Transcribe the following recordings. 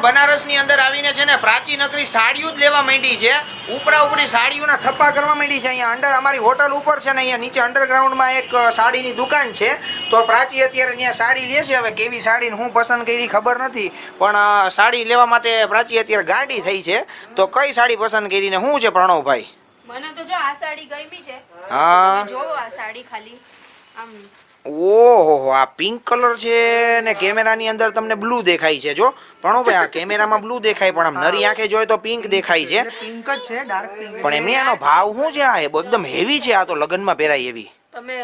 બનારસની અંદર આવીને છે ને પ્રાચી નગરી સાડીઓ જ લેવા માંડી છે. ઉપરા ઉપરી સાડીઓના થપ્પા કરવા માંડી છે. અહીંયા અંડર અમારી હોટલ ઉપર છે ને અહીંયા નીચે અંડરગ્રાઉન્ડમાં એક સાડીની દુકાન છે. તો પ્રાચી અત્યારે ત્યાં સાડી લે છે. હવે કેવી સાડી હું પસંદ કરી ખબર નથી. પણ સાડી લેવા માટે પ્રાચી અત્યારે ગાડી થઈ છે. તો કઈ સાડી પસંદ કરીને શું છે પ્રણવભાઈ? મને તો જો આ સાડી ગમી છે. હા. જોવો આ સાડી ખાલી. આમ ઓહો આ પિંક કલર છે ને કેમેરાની અંદર તમને બ્લુ દેખાય છે જો. પ્રણવભાઈ આ કેમેરામાં બ્લુ દેખાય પણ આમ નરી આંખે જોઈએ તો પિંક દેખાય છે. પિંક જ છે ડાર્ક પિંક પણ એમની આનો ભાવ શું છે? આ એ એકદમ હેવી છે આ તો લગ્નમાં પહેરાય એવી. તમે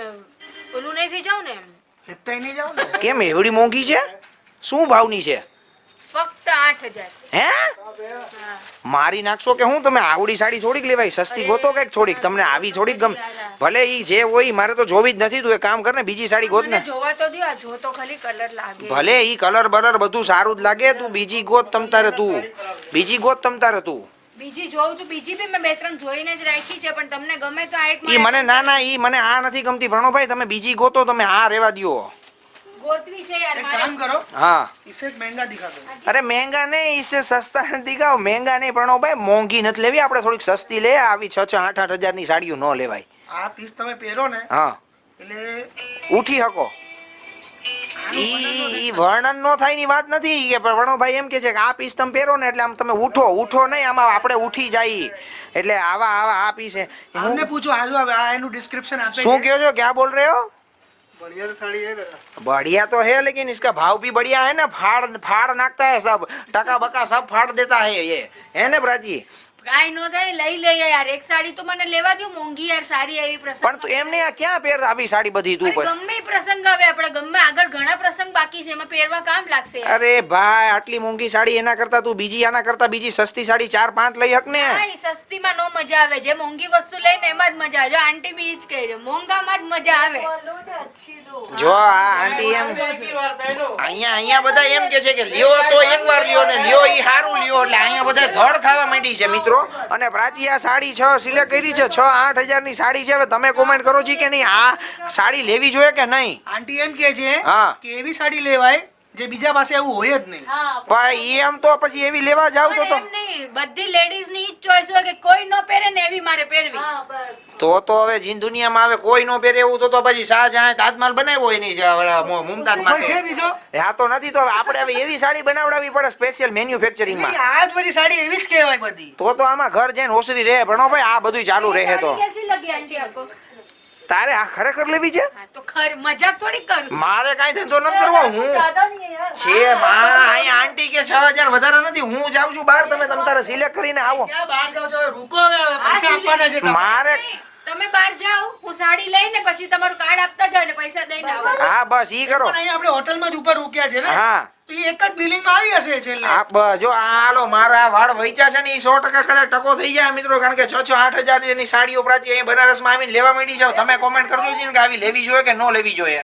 ઓલું નહીં થઈ જાવ ને એમ? હેપતાઈ નહીં જાવ ને. કેમ એવડી મોંઘી છે? શું ભાવની છે? હે? મારી નાખશો કે હું? તમે આવડી સાડી થોડીક લેવાય. સસ્તી ગોતો કંઈક થોડીક. તમને આવી થોડીક ગમ ભલે ઈ જે હોય મારે તો જોવી જ નથી. તું એ કામ કર ને બીજી સાડી ગોત ને જોવા તો દ્યો આ જો તો ખાલી કલર લાગે. ભલે ઈ કલર બલર બધું સારું જ લાગે તું બીજી ગોત તમ તારે તું. બીજી ગોત તમ તારે તું. બીજી જોઉં છું બીજી બી મેં બે ત્રણ જોઈને જ રાખી છે પણ તમને ગમે તો આ એક ઈ મને ના ના ઈ મને આ નથી ગમતી. ભણો ભાઈ તમે બીજી ગોતો તમે આ રેવા દ્યો. અરે મહેંગા નહીં ઇસે સસ્તા દિખાવ. મહેંગા નહીં પ્રણવભાઈ મોંઘી નથી લેવી. આપણે થોડીક સસ્તી લે. આવી છ છ આઠ આઠ હજારની સાડીઓ ન લેવાય. આ પીસ તમે પહેરો ને હા. એટલે ઉઠી શકો ઈ વર્ણન નો થાય. ની વાત નથી. કે પ્રણવભાઈ એમ કે છે કે આ પીસ તમે પહેરો ને એટલે આમ તમે ઉઠો. ઉઠો નહીં આમાં આપણે ઉઠી જાય. એટલે આવા આવા આ પીસ હું પૂછો આજુ આ એનું ડિસ્ક્રિપ્શન આપે શું કહો છો? ક્યાં બોલ રહ્યો? हो बढ़िया साड़ी है दादा बढ़िया तो है लेकिन इसका भाव भी बढ़िया है ना फाड़ फाड़ नाकता है सब टका बका सब फाड़ देता है ये है ने प्राची કાઈ નો થાય લઈ લઈએ યાર એક સાડી તો મને લેવા દ્યો મોંઘી યાર સારી એવી પ્રસંગ પણ તું એમને આ ક્યાં પહેર આવી સાડી બધી તું અરે પર ગમે ઈ પ્રસંગ આવે આપણે ગમે આગળ ઘણા પ્રસંગ બાકી છે એમાં પહેરવા કામ લાગશે? અરે ભાઈ આટલી મોંઘી સાડી એના કરતા તું બીજી આના કરતા બીજી સસ્તી સાડી ચાર પાંચ લઈ હક ને સસ્તી માં સસ્તીમાં નો મજા આવે. જે મોંઘી વસ્તુ લઈને એમાં જ મજા આવે. જો આંટી બી જ કહે છે મોંઘામાં જ મજા આવે. જો આ આંટી એમ અહીંયા અહીંયા બધા એમ કે છે કે લ્યો તો ઈ હારું લ્યો એટલે અહીંયા બધા ધડ ખાવા માંડી છે મિત્રો અને પ્રાચી આ સાડી છ સિલેક્ટ કરી છે છ આઠ હજારની સાડી છે હવે તમે કોમેન્ટ કરો છો કે નહીં આ સાડી લેવી જોઈએ કે નહીં આંટી એમ કે છે હા. કે એવી સાડી લેવાય જે બીજા પાસે એવું હોય જ નહીં ભાઈ એમ તો પછી એવી લેવા જાવ તો તો બધી લેડીઝની ચોઈસ હોય કે કોઈ નો પહેરે ને એવી મારે પહેરવી. તો તો હવે જીન દુનિયામાં હવે કોઈ નો પહેરે એવું તો તો પછી શાહજહાં તાજમહલ બનાવ્યો એની નહીં જે ઓલા મુ- મુમતાઝ કોઈ છે માટે બીજો હા તો નથી તો આપણે હવે એવી સાડી બનાવડાવી પડે સ્પેશિયલ મેન્યુફેક્ચરિંગમાં. આ જ બધી સાડી એવી જ કહેવાય બધી. તો તો આમાં ઘર જઈને ઓસરી રહે ભણો ભાઈ આ બધું ચાલુ રહે તો. તારે આ ખરેખર લેવી છે? હા તો ખર મજાક થોડી કર. મારે કાઈ ધંધો ન કરવો હું છે માં અહીંયા આંટી કે છ હજાર વધારે નથી હું જાઉં છું બહાર તમે તમ તારે સિલેક્ટ કરીને આવો. ક્યાં બહાર જાવ છો? રૂકો હવે પૈસા આપવાના છે મારે તમે બહાર જાઓ હું સાડી લઈને પછી તમારું કાર્ડ આપતા જાવ પૈસા દઈને આવો. હા બસ ઈ કરો. પણ અહીંયા આપણે હોટલમાં જ ઉપર રૂક્યા છે ને? હા. તો એક જ બિલિંગ આવી હશે છેલ્લે? આ બ- જો આ હાલો મારા આ વાળ વૈચા છે ને એ સો ટકા કદાચ ટકો થઈ જાય મિત્રો કારણ કે છ છ આઠ હજાર જેની સાડીઓ પ્રાચી અહીં બનારસમાં આવીને લેવા માંડી જાવ તમે કોમેન્ટ કરજો કે આવી લેવી જોઈએ કે ન લેવી જોઈએ.